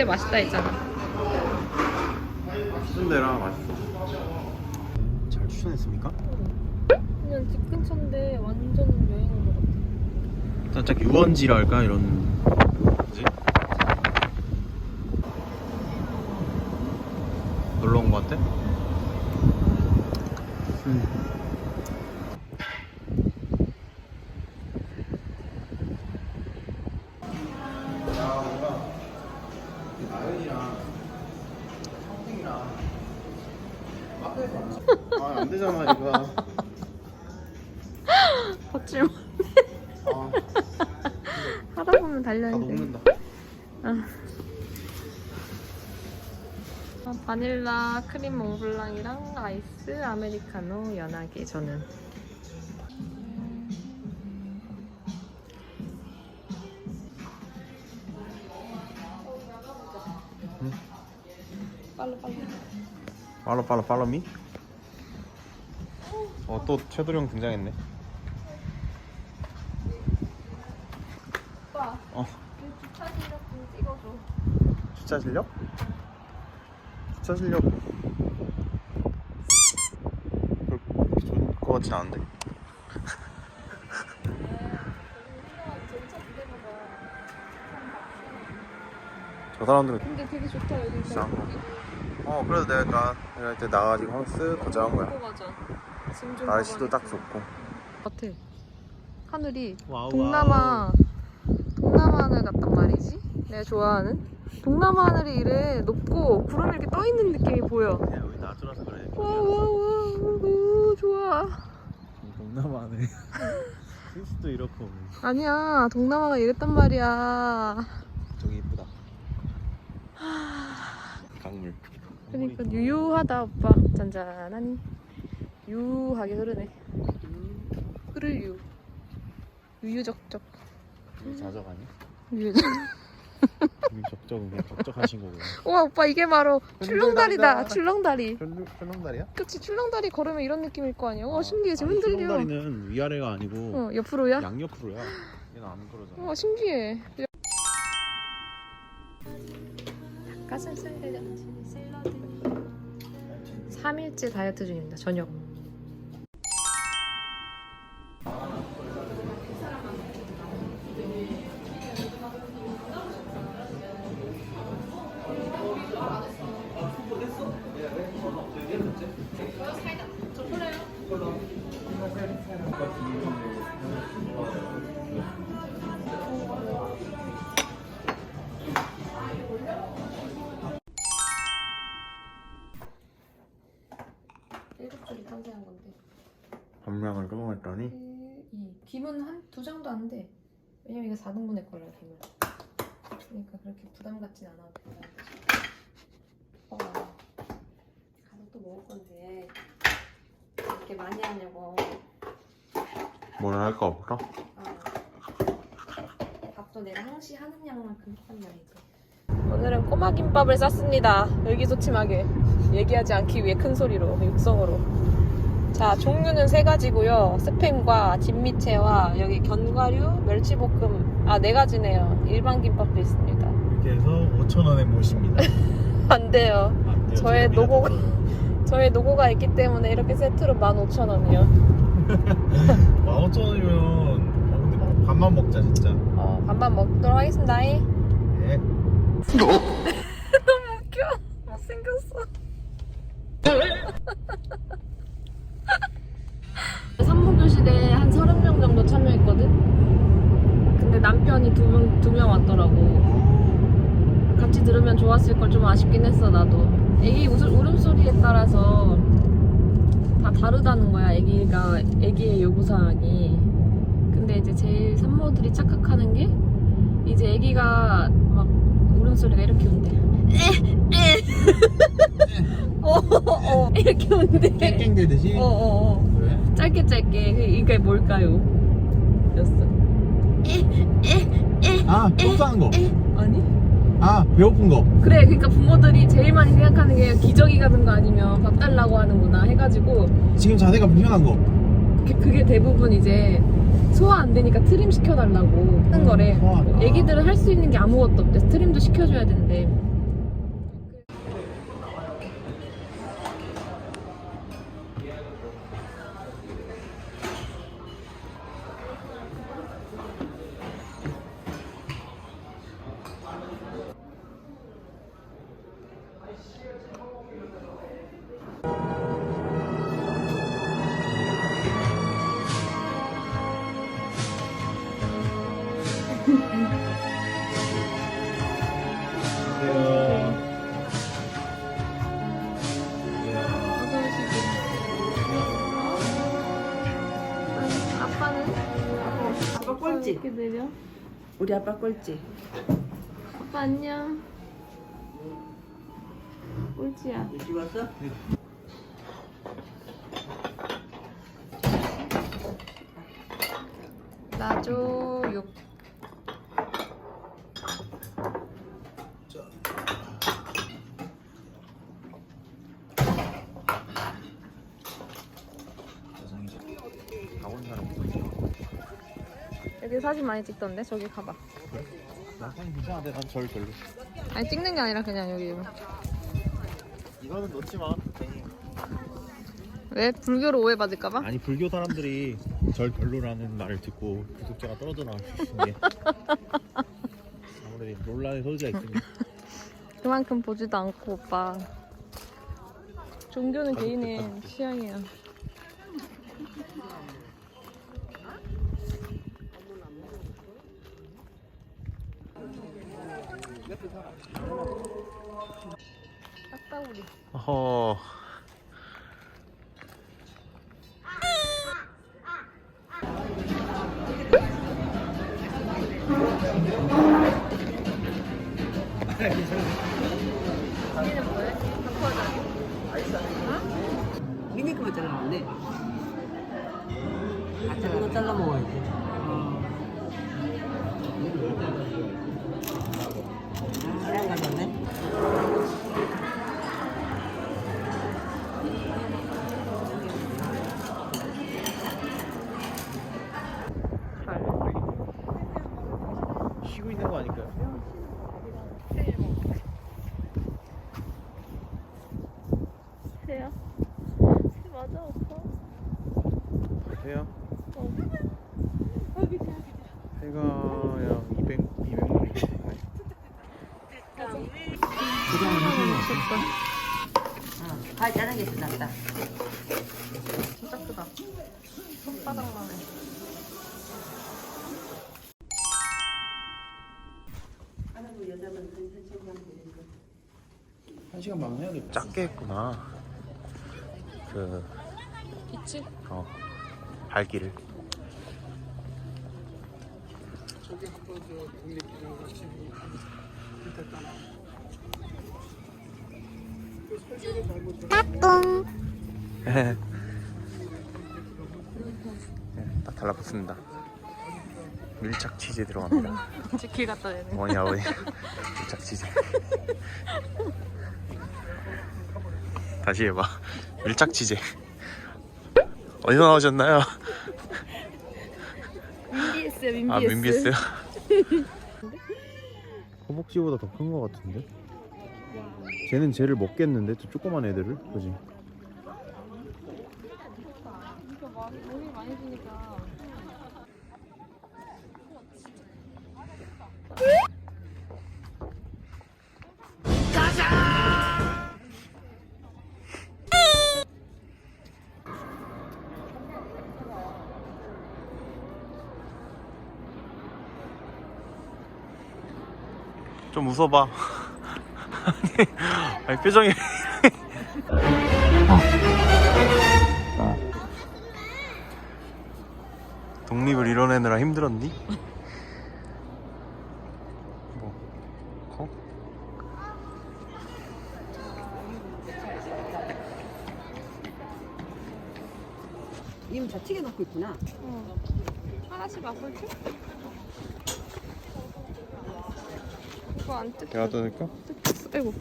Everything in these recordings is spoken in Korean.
순대 맛있다 했잖아. 순대랑 맛있어. 잘 추천했습니까? 그냥 집 근처인데 완전 여행 온것 같아. 살짝 유원지랄까 이런 뭐지? 놀러 온 것 같아? 아, 안 되잖아 이거. 못. 아, 하다 보면 돼. 녹는다. 어, 바닐라 크림 몽블랑이랑 아이스 아메리카노 연하게 저는. 빨리. 팔로 팔로 팔로 미? 어또 최도령 등장했네. 오빠, 어그 주차 실력 좀 찍어줘. 주차 실력? 주차 실력 그렇게 좋은 거 같진 않은데. 봐봐. 저 사람들은 근데 되게 좋다 여기. 거. 어 그래도 내가 내가 이때 나가지고 하우스 거주한 거야. 먹고 가자. 짐좀 날씨도 딱 좋고. 같아. 하늘이 와우, 동남아 동남아 하늘 같단 말이지. 내가 좋아하는 동남아 하늘이 이래 높고 구름이 이렇게 떠 있는 느낌이 보여. 야 여기 낮으라서 그래. 와와와 좋아. 동남아네. 스위스도 이렇고 아니야 동남아가 이랬단 말이야. 저기 이쁘다. 강물. 그러니까 유유하다 오빠 잔잔하니 유하게 흐르네. 흐를 유 유유적적 자적 아니? 유유적. 적적은 그냥 적적하신 거고요. 와 오빠 이게 바로 출렁다리다. 출렁다리. 출렁다리야? 그치 출렁다리 걸으면 이런 느낌일 거 아니야. 와 신기해 지금 흔들려. 출렁다리는 위아래가 아니고 어 옆으로야? 양옆으로야. 얘는 안 그러잖아. 와 신기해. 닭가슴살 샐러드. 3일째 다이어트 중입니다. 저녁. 김은 한 두 장도 안 돼. 왜냐면 이거 4등분의 거라 김을. 그러니까 그렇게 부담 갖진 않아도 된다. 어. 가서 또 먹을 건데 이렇게 많이 하냐고. 뭘 할까 없어? 어. 밥도 내가 항시 하는 양만큼 한단 말이지. 오늘은 꼬마 김밥을 쌌습니다. 의기소침하게 얘기하지 않기 위해 큰 소리로 육성으로. 자 종류는 세 가지고요. 스팸과 진미채와 여기 견과류, 멸치볶음 아 네 가지네요. 일반 김밥도 있습니다. 이렇게 해서 5천 원에 모십니다. 안 돼요. 저의 노고가 저의 노고가 있기 때문에 이렇게 세트로 15,000원이요. 15,000원이면 어, 근데 막 밥만 먹자 진짜. 어, 반반 먹도록 하겠습니다. 예. 너무 웃겨. 못생겼어. 삼목교실에 한 30명 정도 참여했거든? 근데 남 편이 두 명, 두 명 왔더라고. 같이 들으면 좋았을 걸 좀 아쉽긴 했어, 나도. 애기 웃을, 울음소리에 따라서 다 다르다는 거야, 애기가, 애기의 요구사항이. 근데 이제 제일 산모들이 착각하는 게 이제 애기가 막 울음소리가 이렇게 온대. 어, 어, 이렇게 온대. 깽깽대듯이. 어, 어, 어. 왜? 짧게 짧게. 그- 이게 뭘까요? 였어. 아, 똥싸는 거. 아니? 아, 배고픈 거. 그래, 그러니까 부모들이 제일 많이 생각하는 게 기저귀 가는 거 아니면 밥 달라고 하는구나 해가지고 지금 자세가 불편한 거. 그- 그게 대부분 이제 소화 안 되니까 트림 시켜달라고 하는 거래. 소화. 뭐 애기들은 할 수 있는 게 아무것도 없대. 트림도 시켜줘야 된대. 어 이렇게 내려. 우리 아빠 꼴찌. 아빠 안녕. 꼴찌야. 일찍 왔어? 나조육. 가본 사람 사진 많이 찍던데 저기 가봐. 나 사진 괜찮은데 난 절 별로 아니 찍는 게 아니라 그냥 여기. 이거는 넣지 마 왜 불교로 오해받을까봐? 아니 불교 사람들이 절 별로라는 말을 듣고 구독자가 떨어져 있는 게 아무래도 논란의 소지가 있으니 그만큼 보지도 않고 오빠. 종교는 개인의. 취향이야. 딱따구리. 어 허 뭐해? 바꿔줘. 미니크만 잘라먹네. 아, 잘라 잘라 먹어야지. 잘 가졌네. 쉬고 있는 거 아닐까요? 새야? 새 맞아 오빠? 해요? 어. 해가 약 200, 200마리 어, 발 자른 게 끝났다. 진짜 크다. 손바닥만 해. 한 시간 반 해야겠다 작게 했구나 그 있지? 어, 발길을 네, 딱 달라붙습니다 밀착 치즈 들어갑니다 치킨 갖다 대네. 어머니 아버니 밀착 치즈 다시 해봐 밀착 치즈 어디서 나오셨나요? 민비에스야 민비에스. 아 민비스요? 허벅지보다 더큰거 같은데? 쟤는 쟤를 먹겠는데? 저 조그만 애들을? 그지? 좀 웃어봐 아니, 아니 표정이 독립을 이뤄내느라 힘들었니? 뭐 커? 님 자치게 넣고 있구나. 어. 하나씩 맛볼게. 이거 안 뜯겨. 내가 떠낼까? 뜯겼어. 아이고.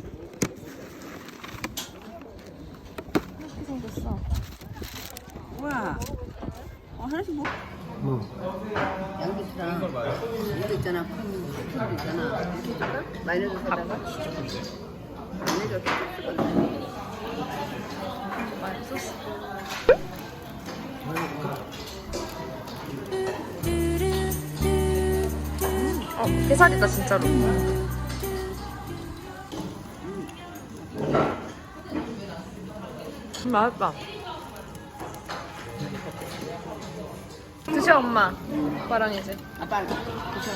이렇게 생겼어. 와, 하나씩 먹어. 뭐? 양배추랑 이거 있잖아. 큰 스푼도 있잖아. 이렇게 줄까? 마요네즈 없어. 맛있었어. 어, 게살이다 진짜로. 맛있다. 드셔 엄마. 오빠랑 이제. 아빠 드셔.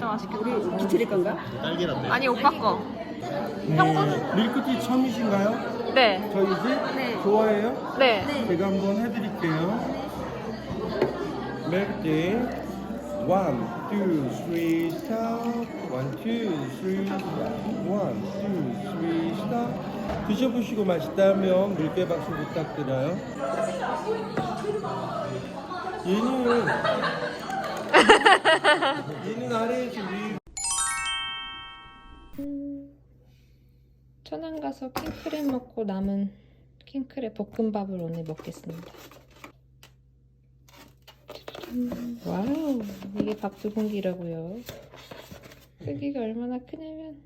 맛있게. 우리 기트릴 건가? 딸기라떼. 아니 오빠 거. 형부는 밀크티 처음이신가요? 네. 저희 집? 네. 좋아해요? 네. 제가 한번 해드릴게요. 밀크티. One, two, three, stop. One, two, three, one, two, three, stop. 드셔보시고 맛있다면 물개 박수 부탁드려요. 얘는 얘는 아래에서 위 천안 가서 킹크랩 먹고 남은 킹크랩 볶음밥을 오늘 먹겠습니다. 와우, 이게 밥두 공기라고요. 크기가 얼마나 크냐면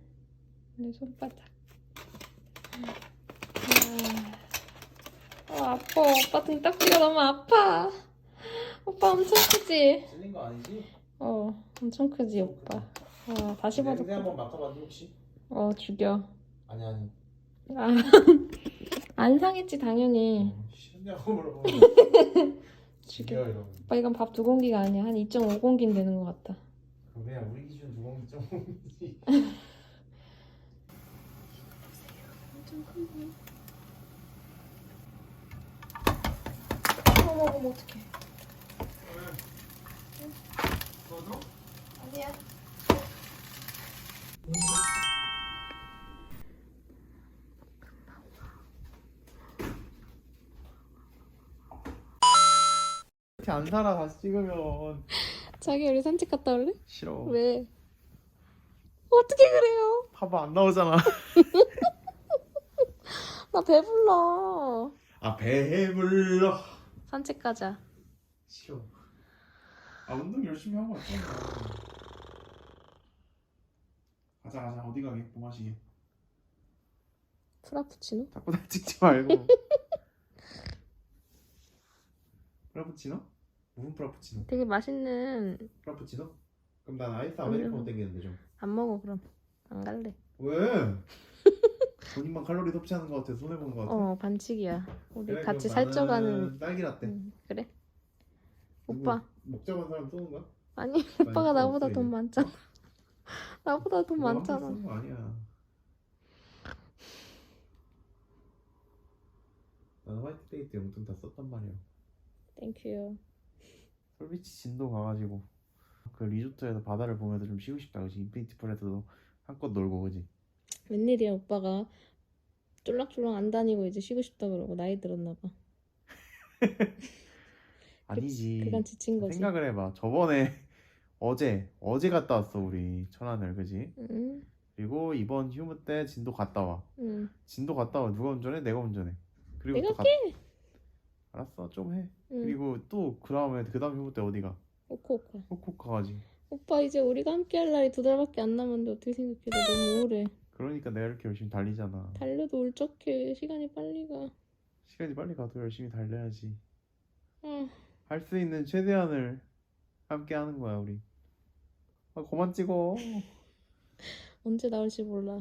내 손바닥. 아, 어, 아파. 오빠 등딱지가 너무 아파. 오빠 엄청 크지? 찔린 거 아니지? 어, 엄청 크지 오빠. 어, 다시 봐도 냄새 한번 맡아봐도 혹시? 어 죽여. 아니 아니. 아, 안 상했지 당연히. 어, 싫냐고 물어보면 이러면. 오빠 이건 밥 두 공기가 아니야. 한 2.5공기는 되는 것 같다. 그냥 우리 기준 두 공기 좀 공기지. 어머 어머 어떡해. 아니야. 이렇게 안 살아 다시 찍으면 자기 우리 산책 갔다 올래? 싫어. 왜? 어떻게 그래요? 봐봐 안 나오잖아. 나 배불러. 아 배불러. 산책 가자. 싫어. 아 운동 열심히 하고 왔잖아. 가자 가자 어디 가게 뭐 마시게. 프라푸치노? 자꾸 날 찍지 말고. 프라푸치노? 무슨 프라푸치노? 되게 맛있는 프라푸치노? 그럼 난 아이스 아메리카노 땡기는데 좀. 안 먹어 그럼 안 갈래. 왜? 본인만 칼로리 섭취하는 것 같아 손해 보는 것 같아. 어 반칙이야. 우리 그래, 같이 그럼 나는 살쪄가는. 딸기 라떼. 응, 그래. 누구 오빠 먹자고 한 사람 쏘는 거야? 아니 오빠가 나보다 돈 많잖아. 나보다 돈 그거 많잖아. 쏘는 거 아니야. 나는 화이트데이 때 용돈 다 썼단 말이야. 땡큐요. 솔비치 진도 가가지고 그 리조트에서 바다를 보면서 좀 쉬고 싶다. 그지 인피니티 풀에서도 한껏 놀고 그지? 웬일이야 오빠가. 쫄락쫄락 안 다니고 이제 쉬고 싶다 그러고 나이 들었나 봐. 아니지. 그간 지친 거지. 생각을 해봐. 저번에 어제 어제 갔다 왔어 우리 천안을 그지? 응, 그리고 이번 휴무 때 진도 갔다 와. 응. 진도 갔다 와. 누가 운전해? 내가 운전해. 그리고 내가 또 가... 알았어 좀 해 응. 그리고 또 그 다음에 그 다음 휴무 때 어디 가 오코오카. 후쿠오카 가지 오빠 이제 우리가 함께 할 날이 두 달밖에 안 남았는데 어떻게 생각해? 나 너무 우울해. 그러니까 내가 이렇게 열심히 달리잖아 달려도 울적해. 시간이 빨리 가. 시간이 빨리 가도 열심히 달려야지 아, 할 수 있는 최대한을 함께 하는 거야 우리 아 그만 찍어 언제 나올지 몰라.